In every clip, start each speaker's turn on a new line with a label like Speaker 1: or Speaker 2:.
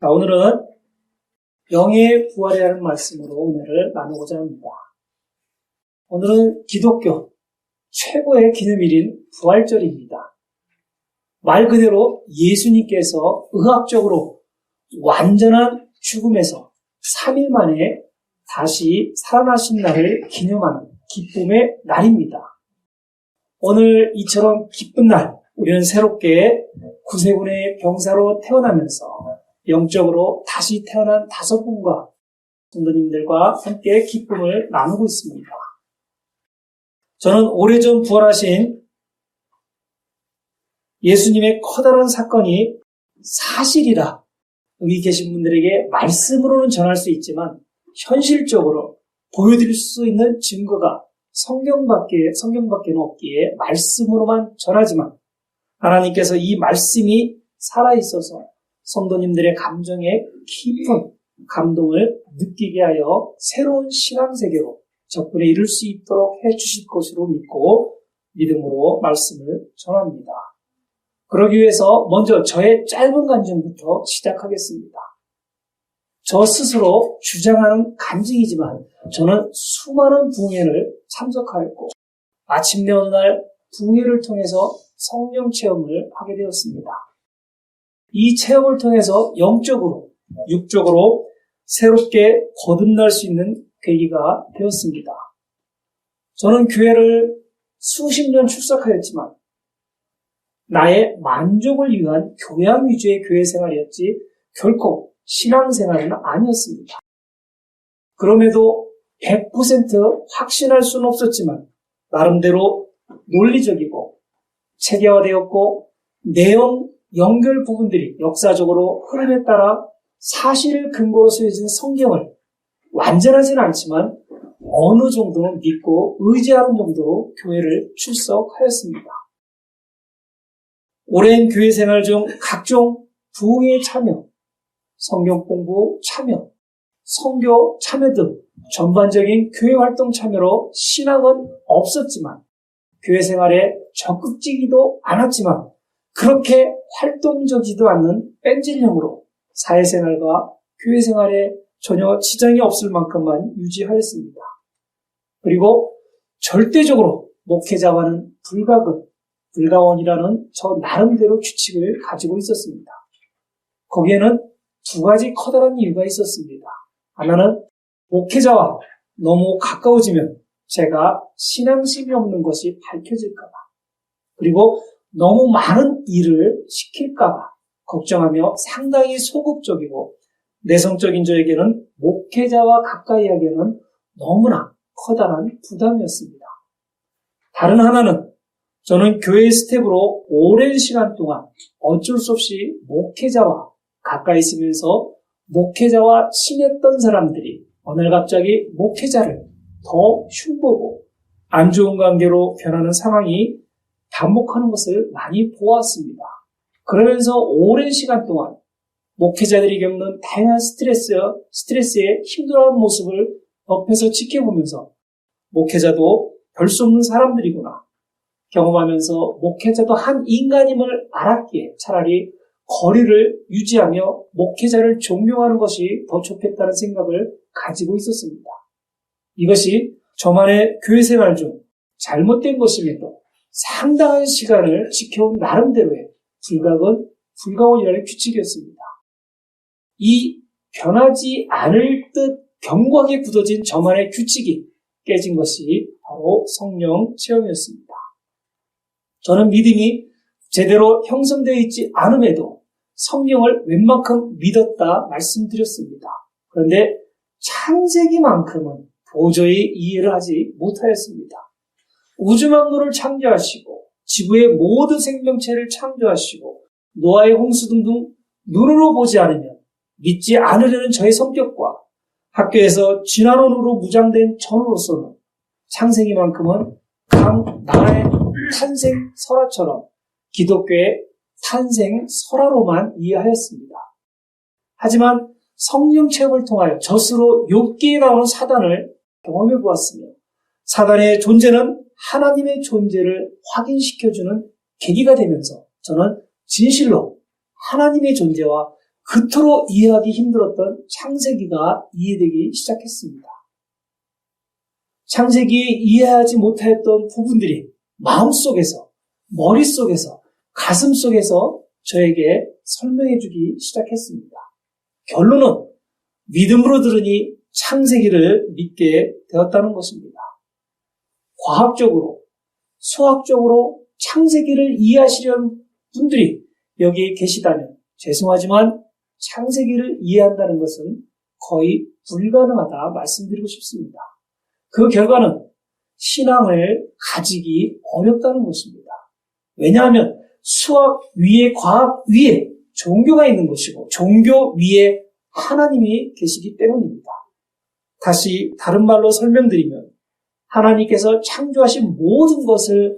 Speaker 1: 자, 오늘은 영의 부활이라는 말씀으로 오늘을 나누고자 합니다. 오늘은 기독교 최고의 기념일인 부활절입니다. 말 그대로 예수님께서 의학적으로 완전한 죽음에서 3일 만에 다시 살아나신 날을 기념하는 기쁨의 날입니다. 오늘 이처럼 기쁜 날, 우리는 새롭게 구세군의 병사로 태어나면서 영적으로 다시 태어난 다섯 분과 성도님들과 함께 기쁨을 나누고 있습니다. 저는 오래전 부활하신 예수님의 커다란 사건이 사실이라 여기 계신 분들에게 말씀으로는 전할 수 있지만 현실적으로 보여드릴 수 있는 증거가 성경밖에 성경밖에는 없기에 말씀으로만 전하지만 하나님께서 이 말씀이 살아 있어서 성도님들의 감정에 깊은 감동을 느끼게 하여 새로운 신앙 세계로 접근에 이룰 수 있도록 해 주실 것으로 믿고 믿음으로 말씀을 전합니다. 그러기 위해서 먼저 저의 짧은 간증부터 시작하겠습니다. 저 스스로 주장하는 간증이지만 저는 수많은 부흥회를 참석하였고 마침내 어느 날 부흥회를 통해서 성령 체험을 하게 되었습니다. 이 체험을 통해서 영적으로, 육적으로 새롭게 거듭날 수 있는 계기가 되었습니다. 저는 교회를 수십 년 출석하였지만 나의 만족을 위한 교양 위주의 교회 생활이었지 결코 신앙생활은 아니었습니다. 그럼에도 100% 확신할 수는 없었지만 나름대로 논리적이고 체계화되었고 내용 연결 부분들이 역사적으로 흐름에 따라 사실을 근거로 쓰여진 성경을 완전하지는 않지만 어느 정도는 믿고 의지하는 정도로 교회를 출석하였습니다. 오랜 교회 생활 중 각종 부흥에 참여, 성경 공부 참여, 성교 참여 등 전반적인 교회 활동 참여로 신앙은 없었지만 교회 생활에 적극적이도 않았지만 그렇게 활동적이지도 않는 뺀질형으로 사회생활과 교회생활에 전혀 지장이 없을 만큼만 유지하였습니다. 그리고 절대적으로 목회자와는 불가근, 불가원이라는 저 나름대로 규칙을 가지고 있었습니다. 거기에는 두 가지 커다란 이유가 있었습니다. 하나는 목회자와 너무 가까워지면 제가 신앙심이 없는 것이 밝혀질까봐. 그리고 너무 많은 일을 시킬까봐 걱정하며 상당히 소극적이고 내성적인 저에게는 목회자와 가까이 하기에는 너무나 커다란 부담이었습니다. 다른 하나는 저는 교회 스텝으로 오랜 시간 동안 어쩔 수 없이 목회자와 가까이 있으면서 목회자와 친했던 사람들이 어느 날 갑자기 목회자를 더 흉보고 안 좋은 관계로 변하는 상황이 반복하는 것을 많이 보았습니다. 그러면서 오랜 시간 동안 목회자들이 겪는 다양한 스트레스, 스트레스에 힘들어하는 모습을 옆에서 지켜보면서 목회자도 별 수 없는 사람들이구나 경험하면서 목회자도 한 인간임을 알았기에 차라리 거리를 유지하며 목회자를 존경하는 것이 더 좋겠다는 생각을 가지고 있었습니다. 이것이 저만의 교회 생활 중 잘못된 것임에도 상당한 시간을 지켜온 나름대로의 불가은, 불가원이라는 규칙이었습니다. 이 변하지 않을 듯 견고하게 굳어진 저만의 규칙이 깨진 것이 바로 성령 체험이었습니다. 저는 믿음이 제대로 형성되어 있지 않음에도 성령을 웬만큼 믿었다 말씀드렸습니다. 그런데 창세기만큼은 도저히 이해를 하지 못하였습니다. 우주만물을 창조하시고 지구의 모든 생명체를 창조하시고 노아의 홍수 등등 눈으로 보지 않으면 믿지 않으려는 저의 성격과 학교에서 진화론으로 무장된 전으로서는 창세기만큼은 강 나라의 탄생 설화처럼 기독교의 탄생 설화로만 이해하였습니다. 하지만 성령 체험을 통하여 젖으로 욥기에 나오는 사단을 경험해 보았으며 사단의 존재는 하나님의 존재를 확인시켜주는 계기가 되면서 저는 진실로 하나님의 존재와 그토록 이해하기 힘들었던 창세기가 이해되기 시작했습니다. 창세기에 이해하지 못하였던 부분들이 마음속에서, 머릿속에서, 가슴속에서 저에게 설명해 주기 시작했습니다. 결론은 믿음으로 들으니 창세기를 믿게 되었다는 것입니다. 과학적으로, 수학적으로 창세기를 이해하시려는 분들이 여기 계시다면 죄송하지만 창세기를 이해한다는 것은 거의 불가능하다 말씀드리고 싶습니다. 그 결과는 신앙을 가지기 어렵다는 것입니다. 왜냐하면 수학 위에 과학 위에 종교가 있는 것이고 종교 위에 하나님이 계시기 때문입니다. 다시 다른 말로 설명드리면 하나님께서 창조하신 모든 것을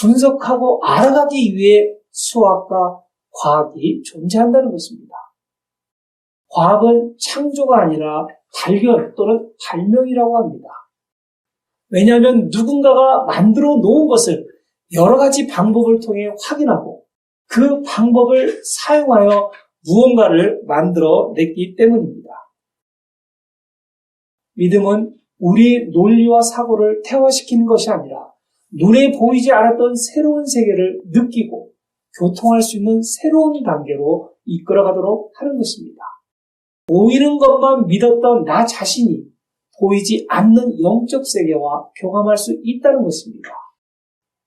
Speaker 1: 분석하고 알아가기 위해 수학과 과학이 존재한다는 것입니다. 과학은 창조가 아니라 발견 또는 발명이라고 합니다. 왜냐하면 누군가가 만들어 놓은 것을 여러 가지 방법을 통해 확인하고 그 방법을 사용하여 무언가를 만들어 냈기 때문입니다. 믿음은 우리 논리와 사고를 태화시키는 것이 아니라 눈에 보이지 않았던 새로운 세계를 느끼고 교통할 수 있는 새로운 단계로 이끌어가도록 하는 것입니다. 보이는 것만 믿었던 나 자신이 보이지 않는 영적 세계와 교감할 수 있다는 것입니다.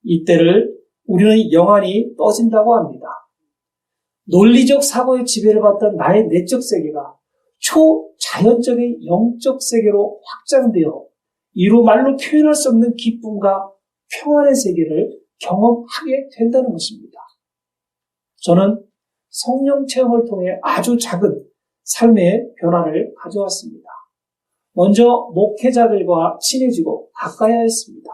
Speaker 1: 이때를 우리는 영안이 떠진다고 합니다. 논리적 사고의 지배를 받던 나의 내적 세계가 초자연적인 영적 세계로 확장되어 이로 말로 표현할 수 없는 기쁨과 평안의 세계를 경험하게 된다는 것입니다. 저는 성령 체험을 통해 아주 작은 삶의 변화를 가져왔습니다. 먼저 목회자들과 친해지고 가까이 하였습니다.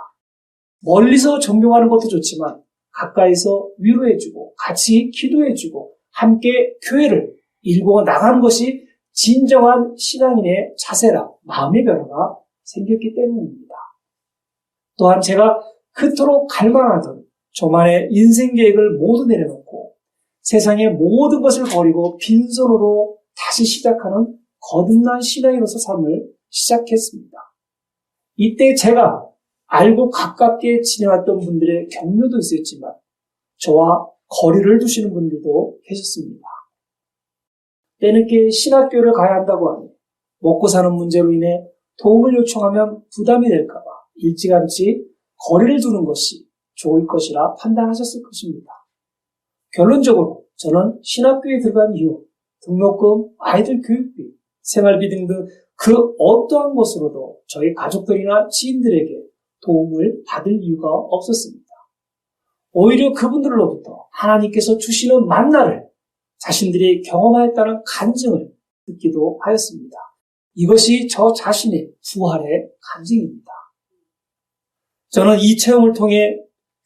Speaker 1: 멀리서 존경하는 것도 좋지만 가까이서 위로해주고 같이 기도해주고 함께 교회를 일고 나가는 것이 진정한 신앙인의 자세라 마음의 변화가 생겼기 때문입니다. 또한 제가 그토록 갈망하던 저만의 인생 계획을 모두 내려놓고 세상의 모든 것을 버리고 빈손으로 다시 시작하는 거듭난 신앙인으로서 삶을 시작했습니다. 이때 제가 알고 가깝게 지내왔던 분들의 격려도 있었지만 저와 거리를 두시는 분들도 계셨습니다. 때늦게 신학교를 가야 한다고 하니 먹고 사는 문제로 인해 도움을 요청하면 부담이 될까봐 일찌감치 거리를 두는 것이 좋을 것이라 판단하셨을 것입니다. 결론적으로 저는 신학교에 들어간 이후 등록금, 아이들 교육비, 생활비 등등 그 어떠한 것으로도 저희 가족들이나 지인들에게 도움을 받을 이유가 없었습니다. 오히려 그분들로부터 하나님께서 주시는 만나를 자신들이 경험하였다는 간증을 듣기도 하였습니다. 이것이 저 자신의 부활의 간증입니다. 저는 이 체험을 통해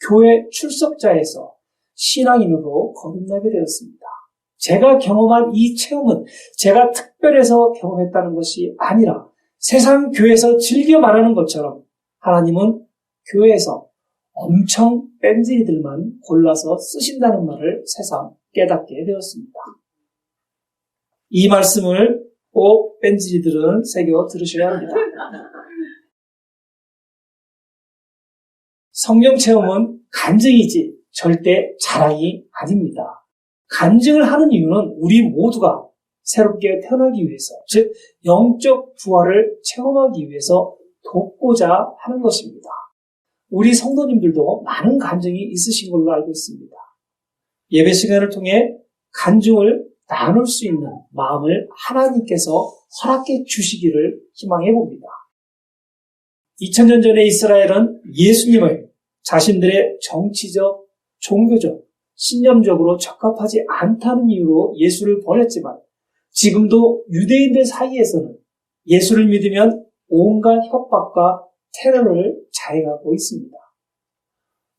Speaker 1: 교회 출석자에서 신앙인으로 거듭나게 되었습니다. 제가 경험한 이 체험은 제가 특별해서 경험했다는 것이 아니라 세상 교회에서 즐겨 말하는 것처럼 하나님은 교회에서 엄청 뺀질이들만 골라서 쓰신다는 말을 새삼 깨닫게 되었습니다. 이 말씀을 꼭 뺀질이들은 새겨 들으셔야 합니다. 성령 체험은 간증이지 절대 자랑이 아닙니다. 간증을 하는 이유는 우리 모두가 새롭게 태어나기 위해서, 즉, 영적 부활을 체험하기 위해서 돕고자 하는 것입니다. 우리 성도님들도 많은 간증이 있으신 걸로 알고 있습니다. 예배 시간을 통해 간증을 나눌 수 있는 마음을 하나님께서 허락해 주시기를 희망해 봅니다. 2000년 전에 이스라엘은 예수님을 자신들의 정치적, 종교적, 신념적으로 적합하지 않다는 이유로 예수를 버렸지만 지금도 유대인들 사이에서는 예수를 믿으면 온갖 협박과 테러를 자행하고 있습니다.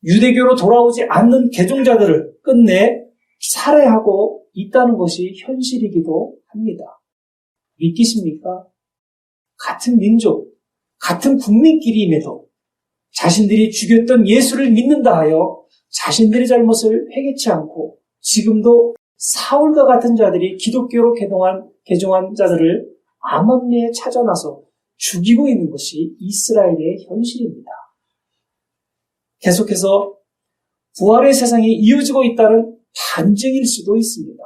Speaker 1: 유대교로 돌아오지 않는 개종자들을 끝내 살해하고 있다는 것이 현실이기도 합니다. 믿기십니까? 같은 민족, 같은 국민끼리임에도 자신들이 죽였던 예수를 믿는다 하여 자신들의 잘못을 회개치 않고 지금도 사울과 같은 자들이 기독교로 개동한, 개종한 자들을 암암리에 찾아나서 죽이고 있는 것이 이스라엘의 현실입니다. 계속해서 부활의 세상이 이어지고 있다는 반증일 수도 있습니다.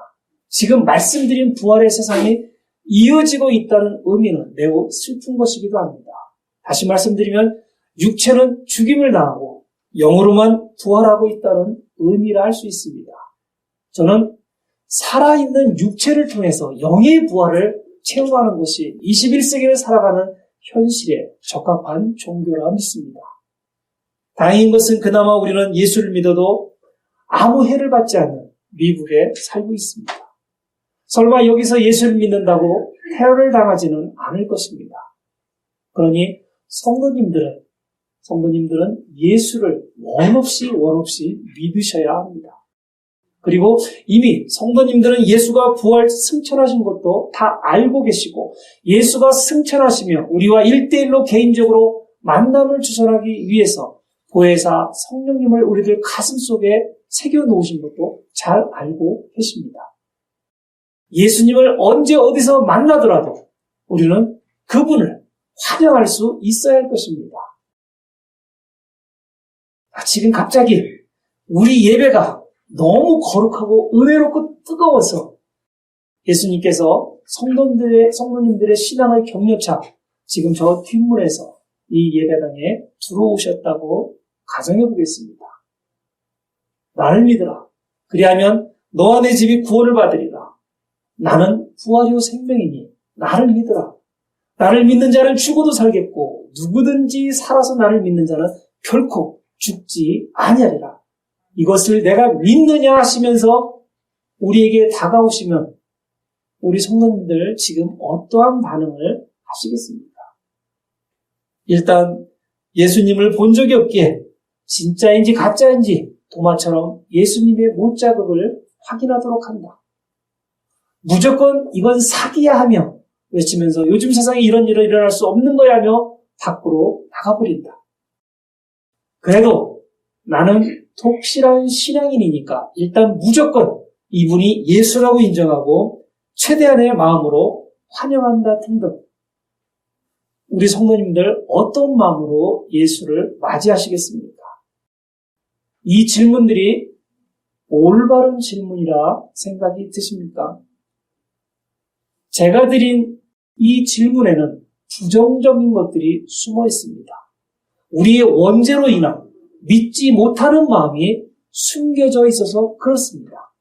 Speaker 1: 지금 말씀드린 부활의 세상이 이어지고 있다는 의미는 매우 슬픈 것이기도 합니다. 다시 말씀드리면 육체는 죽임을 당하고 영으로만 부활하고 있다는 의미라 할 수 있습니다. 저는 살아있는 육체를 통해서 영의 부활을 체험하는 것이 21세기를 살아가는 현실에 적합한 종교라 믿습니다. 다행인 것은 그나마 우리는 예수를 믿어도 아무 해를 받지 않는 미국에 살고 있습니다. 설마 여기서 예수를 믿는다고 테러를 당하지는 않을 것입니다. 그러니 성도님들은 성도님들은 예수를 원 없이 원 없이 믿으셔야 합니다. 그리고 이미 성도님들은 예수가 부활 승천하신 것도 다 알고 계시고 예수가 승천하시며 우리와 일대일로 개인적으로 만남을 주선하기 위해서 보혜사 성령님을 우리들 가슴 속에 새겨 놓으신 것도 잘 알고 계십니다. 예수님을 언제 어디서 만나더라도 우리는 그분을 환영할 수 있어야 할 것입니다. 아, 지금 갑자기 우리 예배가 너무 거룩하고 은혜롭고 뜨거워서 예수님께서 성도들의, 성도님들의 신앙을 격려차 지금 저 뒷문에서 이 예배당에 들어오셨다고 가정해 보겠습니다. 나를 믿으라. 그리하면 너와 내 집이 구원을 받으리라. 나는 부활이요 생명이니 나를 믿으라. 나를 믿는 자는 죽어도 살겠고 누구든지 살아서 나를 믿는 자는 결코 죽지 아니하리라. 이것을 내가 믿느냐 하시면서 우리에게 다가오시면 우리 성도님들 지금 어떠한 반응을 하시겠습니까? 일단 예수님을 본 적이 없기에 진짜인지 가짜인지 도마처럼 예수님의 못자극을 확인하도록 한다. 무조건 이건 사기야 하며 외치면서 요즘 세상에 이런 일은 일어날 수 없는 거야 하며 밖으로 나가버린다. 그래도 나는 독실한 신앙인이니까 일단 무조건 이분이 예수라고 인정하고 최대한의 마음으로 환영한다 등등. 우리 성도님들 어떤 마음으로 예수를 맞이하시겠습니까? 이 질문들이 올바른 질문이라 생각이 드십니까? 제가 드린 이 질문에는 부정적인 것들이 숨어 있습니다. 우리의 원죄로 인한 믿지 못하는 마음이 숨겨져 있어서 그렇습니다.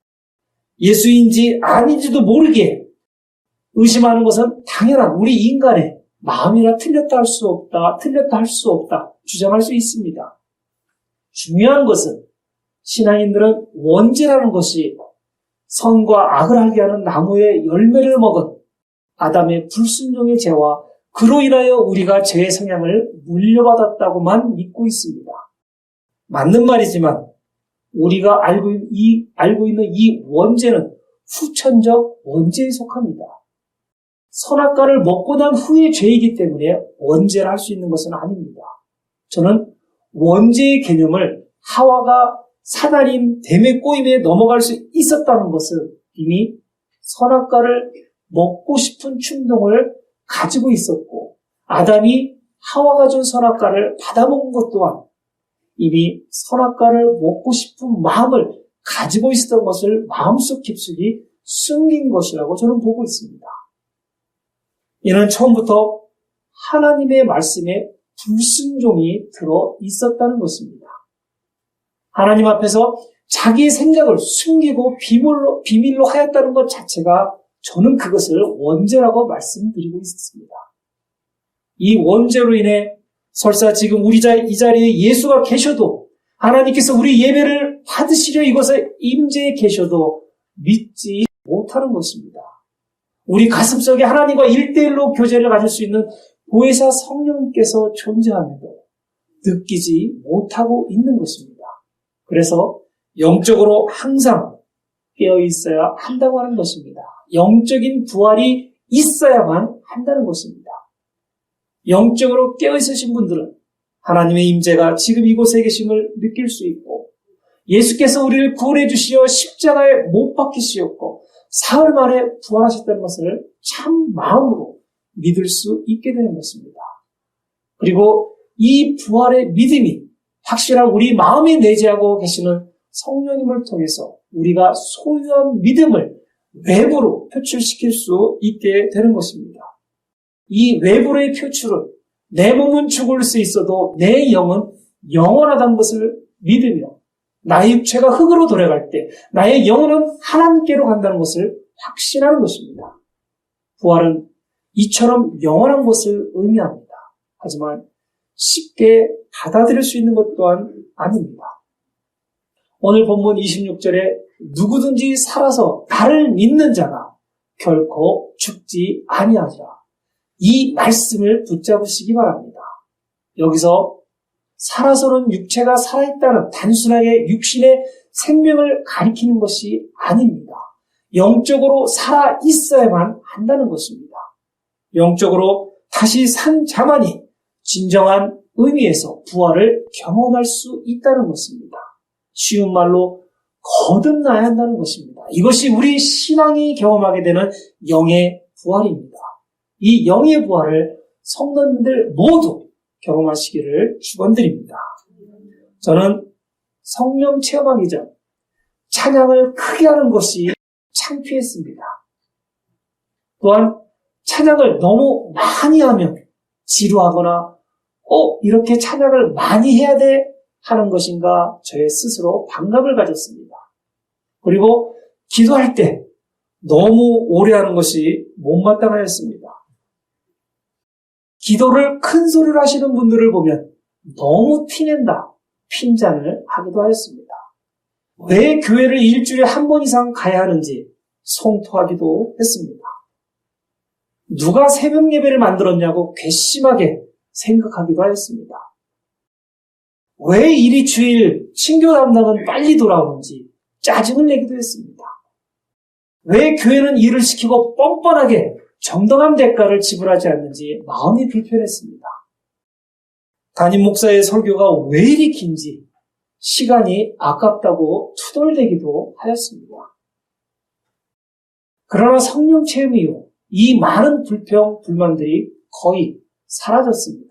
Speaker 1: 예수인지 아닌지도 모르게 의심하는 것은 당연한 우리 인간의 마음이라 틀렸다 할 수 없다, 틀렸다 할 수 없다 주장할 수 있습니다. 중요한 것은 신앙인들은 원죄라는 것이 선과 악을 알게 하는 나무의 열매를 먹은 아담의 불순종의 죄와 그로 인하여 우리가 죄의 성향을 물려받았다고만 믿고 있습니다. 맞는 말이지만 우리가 알고, 이, 알고 있는 이 원죄는 후천적 원죄에 속합니다. 선악과를 먹고 난 후의 죄이기 때문에 원죄를 할 수 있는 것은 아닙니다. 저는 원죄의 개념을 하와가 사단인 뱀의 꼬임에 넘어갈 수 있었다는 것은 이미 선악과를 먹고 싶은 충동을 가지고 있었고 아담이 하와가 준 선악과를 받아먹은 것 또한 이미 선악과를 먹고 싶은 마음을 가지고 있었던 것을 마음속 깊숙이 숨긴 것이라고 저는 보고 있습니다. 이는 처음부터 하나님의 말씀에 불순종이 들어 있었다는 것입니다. 하나님 앞에서 자기의 생각을 숨기고 비밀로, 비밀로 하였다는 것 자체가 저는 그것을 원죄라고 말씀드리고 있었습니다. 이 원죄로 인해 설사 지금 우리 자, 이 자리에 예수가 계셔도 하나님께서 우리 예배를 받으시려 이것에 임재에 계셔도 믿지 못하는 것입니다. 우리 가슴속에 하나님과 일대일로 교제를 가질 수 있는 보혜사 성령께서 존재함에도 느끼지 못하고 있는 것입니다. 그래서 영적으로 항상 깨어 있어야 한다고 하는 것입니다. 영적인 부활이 있어야만 한다는 것입니다. 영적으로 깨어 있으신 분들은 하나님의 임재가 지금 이곳에 계심을 느낄 수 있고 예수께서 우리를 구원해 주시어 십자가에 못 박히시었고 사흘 만에 부활하셨다는 것을 참 마음으로 믿을 수 있게 되는 것입니다. 그리고 이 부활의 믿음이 확실한 우리 마음에 내재하고 계시는 성령님을 통해서 우리가 소유한 믿음을 외부로 표출시킬 수 있게 되는 것입니다. 이 외부로의 표출은 내 몸은 죽을 수 있어도 내 영은 영원하다는 것을 믿으며 나의 육체가 흙으로 돌아갈 때 나의 영혼은 하나님께로 간다는 것을 확신하는 것입니다. 부활은 이처럼 영원한 것을 의미합니다. 하지만 쉽게 받아들일 수 있는 것 또한 아닙니다. 오늘 본문 26절에 누구든지 살아서 나를 믿는 자가 결코 죽지 아니하리라. 이 말씀을 붙잡으시기 바랍니다. 여기서 살아서는 육체가 살아있다는 단순하게 육신의 생명을 가리키는 것이 아닙니다. 영적으로 살아 있어야만 한다는 것입니다. 영적으로 다시 산 자만이 진정한 의미에서 부활을 경험할 수 있다는 것입니다. 쉬운 말로 거듭나야 한다는 것입니다. 이것이 우리 신앙이 경험하게 되는 영의 부활입니다. 이 영의 부활을 성도님들 모두 경험하시기를 축원드립니다. 저는 성령 체험하기 전 찬양을 크게 하는 것이 창피했습니다. 또한 찬양을 너무 많이 하면 지루하거나 어 이렇게 찬양을 많이 해야 돼 하는 것인가 저의 스스로 반감을 가졌습니다. 그리고 기도할 때 너무 오래 하는 것이 못마땅하였습니다. 기도를 큰 소리로 하시는 분들을 보면 너무 티낸다, 핀잔을 하기도 하였습니다. 왜 교회를 일주일에 한 번 이상 가야 하는지 송토하기도 했습니다. 누가 새벽 예배를 만들었냐고 괘씸하게 생각하기도 하였습니다. 왜 이리 주일 친교 담당은 빨리 돌아오는지 짜증을 내기도 했습니다. 왜 교회는 일을 시키고 뻔뻔하게 정당한 대가를 지불하지 않는지 마음이 불편했습니다. 담임 목사의 설교가 왜 이리 긴지 시간이 아깝다고 투덜대기도 하였습니다. 그러나 성령 체험 이후 이 많은 불평, 불만들이 거의 사라졌습니다.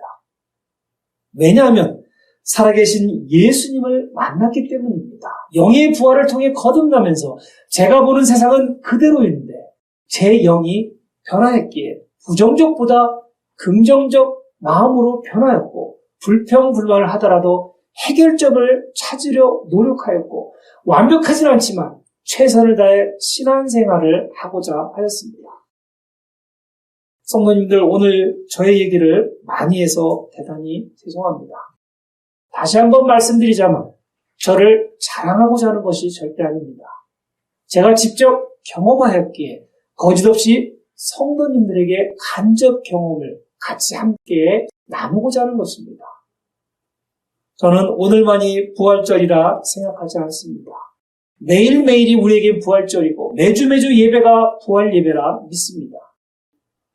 Speaker 1: 왜냐하면 살아계신 예수님을 만났기 때문입니다. 영의 부활을 통해 거듭나면서 제가 보는 세상은 그대로인데 제 영이 변화했기에 부정적보다 긍정적 마음으로 변화했고 불평불만을 하더라도 해결점을 찾으려 노력하였고 완벽하진 않지만 최선을 다해 신앙생활을 하고자 하였습니다. 성도님들 오늘 저의 얘기를 많이 해서 대단히 죄송합니다. 다시 한번 말씀드리자면 저를 자랑하고자 하는 것이 절대 아닙니다. 제가 직접 경험하였기에 거짓없이 성도님들에게 간접 경험을 같이 함께 나누고자 하는 것입니다. 저는 오늘만이 부활절이라 생각하지 않습니다. 매일매일이 우리에게 부활절이고 매주 매주 예배가 부활 예배라 믿습니다.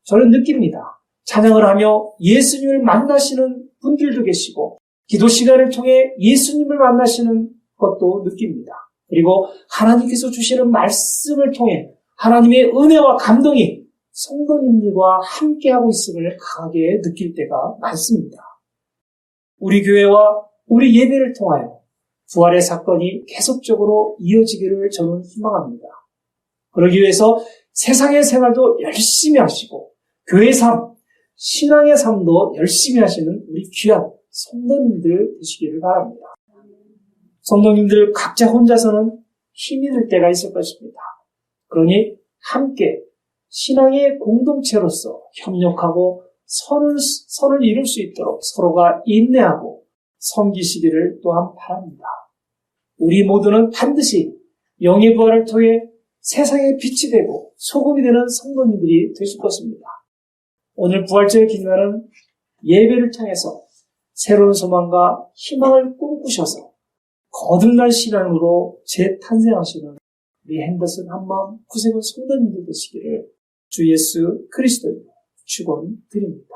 Speaker 1: 저는 느낍니다. 찬양을 하며 예수님을 만나시는 분들도 계시고 기도 시간을 통해 예수님을 만나시는 것도 느낍니다. 그리고 하나님께서 주시는 말씀을 통해 하나님의 은혜와 감동이 성도님들과 함께하고 있음을 강하게 느낄 때가 많습니다. 우리 교회와 우리 예배를 통하여 부활의 사건이 계속적으로 이어지기를 저는 희망합니다. 그러기 위해서 세상의 생활도 열심히 하시고 교회 삶, 신앙의 삶도 열심히 하시는 우리 귀한 성도님들 되시기를 바랍니다. 성도님들 각자 혼자서는 힘이 들 때가 있을 것입니다. 그러니 함께 신앙의 공동체로서 협력하고 선을, 선을 이룰 수 있도록 서로가 인내하고 섬기시기를 또한 바랍니다. 우리 모두는 반드시 영의 부활을 통해 세상의 빛이 되고 소금이 되는 성도님들이 되실 것입니다. 오늘 부활절의 기도하는 예배를 통해서 새로운 소망과 희망을 꿈꾸셔서 거듭난 신앙으로 재탄생하시는 우리 핸더슨 한마음 구세군 성도님들 되시기를 주 예수 그리스도로 축원드립니다.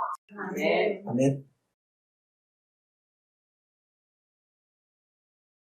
Speaker 2: 아멘.
Speaker 1: 아멘.